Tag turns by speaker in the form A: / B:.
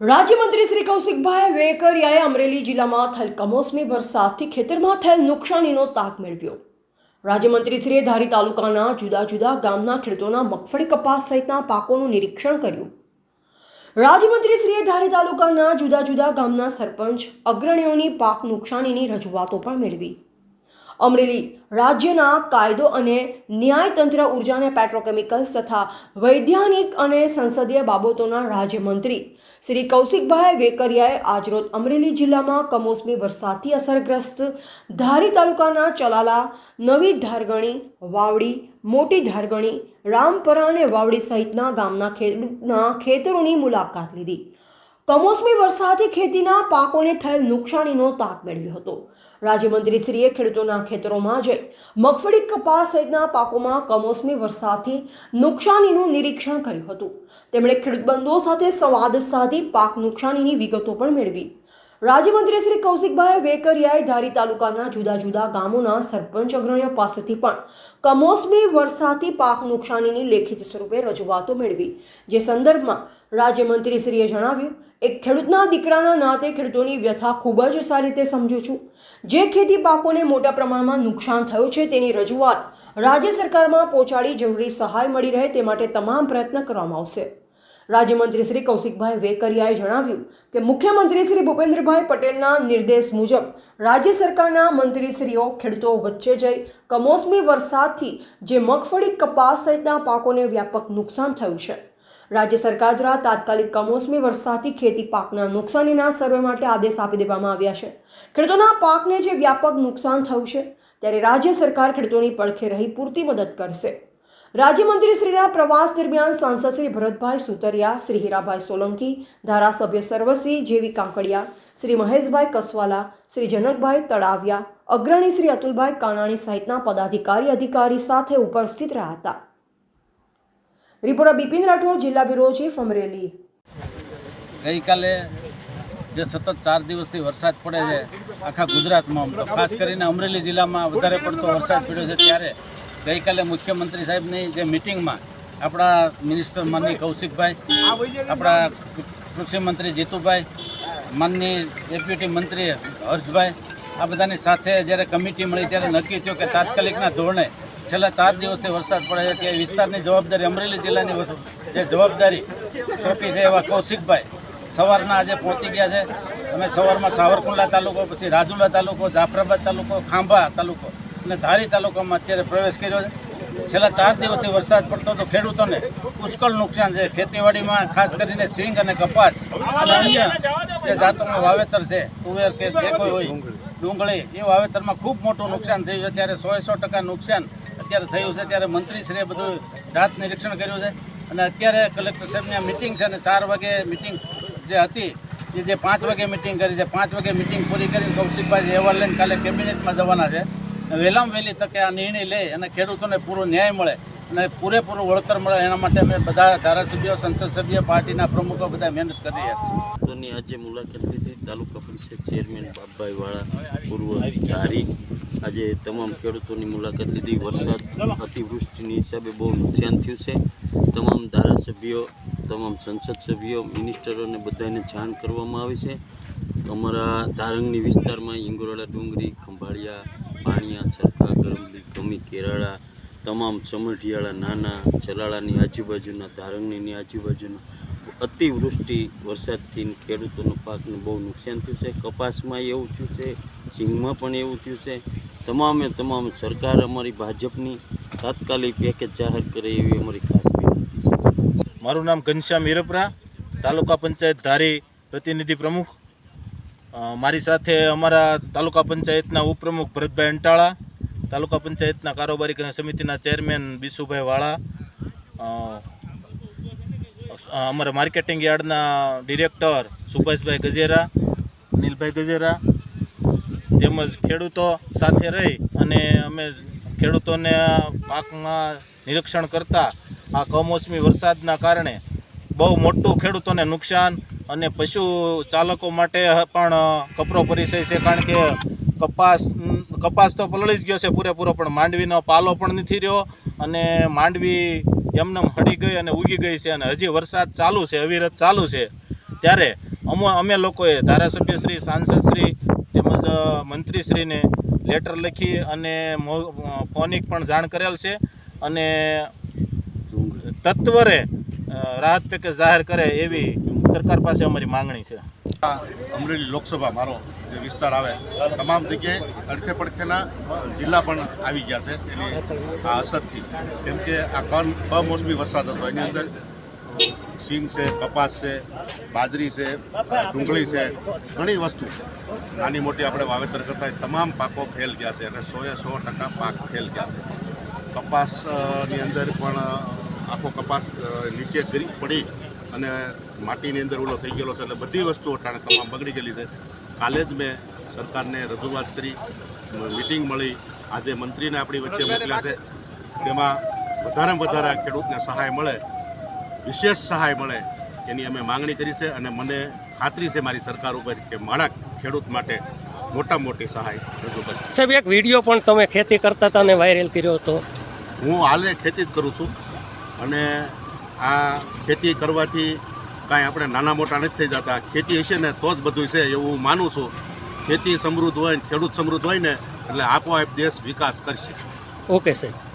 A: રાજ્યમંત્રી શ્રી કૌશિકભાઈ વેકરિયાએ અમરેલી જિલ્લામાં થયેલ કમોસમી વરસાદથી ખેતરમાં થયેલ નુકસાનીનો તાક મેળવ્યો. રાજ્યમંત્રીશ્રીએ ધારી તાલુકાના જુદા જુદા ગામના ખેડૂતોના મગફળી કપાસ સહિતના પાકોનું નિરીક્ષણ કર્યું. રાજ્યમંત્રીશ્રીએ ધારી તાલુકાના જુદા જુદા ગામના સરપંચ, અગ્રણીઓની પાક નુકસાનીની રજૂઆતો પણ મેળવી. અમરેલી રાજ્યના કાયદો અને ન્યાયતંત્ર ઊર્જા અને પેટ્રોકેમિકલ્સ તથા વૈજ્ઞાનિક અને સંસદીય બાબતોના રાજ્યમંત્રી શ્રી કૌશિકભાઈ વેકરિયાએ આજરોજ અમરેલી જિલ્લામાં કમોસમી વરસાદથી અસરગ્રસ્ત ધારી તાલુકાના ચલાલા, નવી ધારગણી, વાવડી, મોટી ધારગણી, રામપરા અને વાવડી સહિતના ગામના ખેડૂતના ખેતરોની મુલાકાત લીધી. કમોસમી વરસાદથી ખેતીના પાકોને થયેલ નુકસાનીનો તાક મેળવ્યો હતો. રાજ્યમંત્રીશ્રીએ ખેડૂતોના ખેતરોમાં જઈ મગફળી કપાસ સહિતના પાકોમાં કમોસમી વરસાદથી નુકસાનીનું નિરીક્ષણ કર્યું હતું. તેમણે ખેડૂત બંધુઓ સાથે સંવાદ સાધી પાક નુકસાનીની વિગતો પણ મેળવી. રાજ્યમંત્રી શ્રી કૌશિકભાઈ વેકરિયાએ ધારી તાલુકાના જુદા જુદા ગામોના સરપંચ અગ્રણીઓ પાસેથી પણ કમોસમી વરસાદથી પાક નુકસાનીની લેખિત સ્વરૂપે રજૂઆતો મેળવી. જે સંદર્ભમાં રાજ્યમંત્રીશ્રીએ જણાવ્યું, એક ખેડૂતના દીકરાના નાતે ખેડૂતોની વ્યથા ખૂબ જ સારી રીતે સમજું છું. જે ખેતી પાકોને મોટા પ્રમાણમાં નુકસાન થયું છે તેની રજૂઆત રાજ્ય સરકારમાં પહોંચાડી જરૂરી સહાય મળી રહે તે માટે તમામ પ્રયત્ન કરવામાં આવશે. રાજ્યમંત્રી શ્રી કૌશિકભાઈ વેકરિયાએ જણાવ્યું કે મુખ્યમંત્રી શ્રી ભૂપેન્દ્રભાઈ પટેલના નિર્દેશ મુજબ રાજ્ય સરકારના મંત્રીશ્રીઓ ખેડૂતો વચ્ચે જઈ કમોસમી વરસાદથી જે મગફળી કપાસ સહિતના પાકોને વ્યાપક નુકસાન થયું છે. રાજ્ય સરકાર દ્વારા તાત્કાલિક કમોસમી વરસાદથી ખેતી પાકના નુકસાનીના સર્વે માટે આદેશ આપી દેવામાં આવ્યા છે. ખેડૂતોના પાકને જે વ્યાપક નુકસાન થયું છે, ત્યારે રાજ્ય સરકાર ખેડૂતોની પડખે રહી પૂરતી મદદ કરશે. રાજ્યમંત્રી શ્રીના પ્રવાસ દરમિયાન સાંસદ શ્રી ભરતભાઈ સુતરિયા, શ્રી હીરાભાઈ સોલંકી, ધારાસભ્ય સર્વસિંહ જેવી કાંકડિયા, શ્રી મહેશભાઈ કસવાલા, શ્રી જનકભાઈ તળાવિયા, અગ્રણી શ્રી અતુલભાઈ કાનાણી સહિતના પદાધિકારી, અધિકારી સાથે ઉપસ્થિત રહ્યા હતા. રિપોર્ટર બિપિન રાઠોડ, જિલ્લા બ્યુરો ચીફ, અમરેલી.
B: ગઈકાલે જે સતત ચાર દિવસથી વરસાદ પડે છે, આખા ગુજરાતમાં ખાસ કરીને અમરેલી જિલ્લામાં વધારે પડતો વરસાદ પડ્યો છે, ત્યારે ગઈકાલે મુખ્યમંત્રી સાહેબની જે મિટિંગમાં આપણા મિનિસ્ટર માનની કૌશિકભાઈ, આપણા કૃષિ મંત્રી જીતુભાઈ, માનની ડેપ્યુટી મંત્રી હર્ષભાઈ, આ બધાની સાથે જ્યારે કમિટી મળી ત્યારે નક્કી થયું કે તાત્કાલિકના ધોરણે છેલ્લા ચાર દિવસથી વરસાદ પડે છે તે વિસ્તારની જવાબદારી અમરેલી જિલ્લાની જે જવાબદારી સોંપી છે એવા કૌશિકભાઈ સવારના આજે પહોંચી ગયા છે. અમે સવારમાં સાવરકુંડલા તાલુકો, પછી રાજુલા તાલુકો, જાફરાબાદ તાલુકો, ખાંભા તાલુકો અને ધારી તાલુકામાં અત્યારે પ્રવેશ કર્યો છે. છેલ્લા ચાર દિવસથી વરસાદ પડતો તો ખેડૂતોને. પુષ્કળ નુકસાન છે. ખેતીવાડીમાં ખાસ કરીને સિંગ અને કપાસ અને અન્ય જે જાતોનું વાવેતર છે, તુવેર કે જે કોઈ હોય, ડુંગળી, એ વાવેતરમાં ખૂબ મોટું નુકસાન થયું છે. ત્યારે સો સો ટકા નુકસાન અત્યારે થયું છે. ત્યારે મંત્રીશ્રીએ બધું જાત નિરીક્ષણ કર્યું છે. અને અત્યારે કલેક્ટર સાહેબની આ મિટિંગ છે અને ચાર વાગે મિટિંગ જે હતી જે પાંચ વાગે મિટિંગ કરી છે. પાંચ વાગે મિટિંગ પૂરી કરીને કૌશિકભાઈ અહેવાલ લઈને કાલે કેબિનેટમાં જવાના છે. વહેલામાં વહેલી તકે આ નિર્ણય લે અને ખેડૂતોને પૂરો ન્યાય મળે અને પૂરેપૂરું વળતર મળે એના માટે અમે બધા ધારાસભ્યો, સંસદ સભ્ય, પાર્ટીના પ્રમુખો બધા મહેનત કરી રહ્યા છીએ.
C: આજે મુલાકાત લીધી. તાલુકા પંચાયત ચેરમેન બાપભાઈ વાળા પૂર્વ ધારી આજે તમામ ખેડૂતોની મુલાકાત લીધી. વરસાદ અતિવૃષ્ટિની હિસાબે બહુ નુકસાન થયું છે. તમામ ધારાસભ્યો, તમામ સંસદ સભ્યો, મિનિસ્ટરોને બધાને જાણ કરવામાં આવી છે. અમારા ધારંગની વિસ્તારમાં ઇંગોરાળા ડુંગરી, ખંભાળિયા પાણીયા ચરખા ગરમલી ગમી કેરાળા, તમામ સમઢિયાળા નાના ચલાળાની આજુબાજુના, ધારંગણીની આજુબાજુના, અતિવૃષ્ટિ, વરસાદથી ખેડૂતોનો પાકને બહુ નુકસાન થયું છે, કપાસમાં એવું થયું છે, સિંગમાં પણ એવું થયું છે. તમામે તમામ સરકાર અમારી ભાજપની તાત્કાલિક પેકેજ જાહેર કરે એવી અમારી ખાસ છે.
D: મારું નામ ઘનશ્યામ હિરપરા, તાલુકા પંચાયત ધારી પ્રતિનિધિ પ્રમુખ. મારી સાથે અમારા તાલુકા પંચાયતના ઉપપ્રમુખ ભરતભાઈ અંટાળા, તાલુકા પંચાયતના કારોબારી સમિતિના ચેરમેન બીસુભાઈ વાળા અમારા માર્કેટિંગ યાર્ડના ડિરેક્ટર સુભાષભાઈ ગજેરા, નીલભાઈ ગજેરા, તેમજ ખેડૂતો સાથે રહી અને અમે ખેડૂતોને પાકમાં નિરીક્ષણ કરતા આ કમોસમી વરસાદના કારણે બહુ મોટું ખેડૂતોને નુકસાન અને પશુ ચાલકો માટે પણ કપરો પરિચય છે, કારણ કે કપાસ કપાસ તો પલળી જ ગયો છે પૂરેપૂરો, પણ માંડવીનો પાલો પણ નથી રહ્યો. અને માંડવી એમનેમ હડી ગઈ અને ઉગી ગઈ છે અને હજી વરસાદ ચાલુ છે, અવિરત ચાલુ છે. ત્યારે અમો, અમે લોકોએ ધારાસભ્યશ્રી સાંસદશ્રી તેમજ મંત્રીશ્રીને લેટર લખી અને ફોનિક પણ જાણ કરેલ છે. અને તત્વરે રાહત પેકેજ જાહેર કરે એવી સરકાર પાસે અમારી માંગણી છે.
E: અમરેલી લોકસભા મારો જે વિસ્તાર આવે, તમામ જગ્યાએ અડખે પડખેના જિલ્લા પણ આવી ગયા છે એની આ અસરથી. કેમ કે આ કન, કમોસમી વરસાદ હતો. એની અંદર સિંગ છે, કપાસ છે, બાજરી છે ડુંગળી છે, ઘણી વસ્તુ નાની મોટી આપણે વાવેતર કરતા તમામ પાકો ફેલ ગયા છે અને સોએ સો ટકા પાક ફેલ ગયા છે. કપાસની અંદર પણ આખો કપાસ નીચે ગરી પડી અને માટીની અંદર ઓલો થઈ ગયેલો છે એટલે બધી વસ્તુઓ ટાણે તમામ બગડી ગયેલી છે. કાલે જ મેં સરકારને રજૂઆત કરી મિટિંગ મળી. આજે મંત્રીને આપણી વચ્ચે મોકલ્યા છે. તેમાં વધારેમાં વધારે ખેડૂતને સહાય મળે વિશેષ સહાય મળે એની અમે માંગણી કરી છે અને મને ખાતરી છે મારી સરકાર ઉપર કે મારા ખેડૂત માટે મોટા મોટી સહાય રજૂ કરી.
F: સાહેબ એક વીડિયો પણ તમે ખેતી કરતા હતા અને વાયરલ કર્યો હતો.
E: હું હાલે ખેતી જ કરું છું અને આ ખેતી કરવાથી કાંઈ આપણે નાના મોટા નથી થઈ જતા. ખેતી હશે ને તો જ બધું છે એવું હું માનું છું. ખેતી સમૃદ્ધ હોય ને ખેડૂત સમૃદ્ધ હોય ને એટલે આપોઆપ દેશ વિકાસ કરશે.
F: ઓકે સાહેબ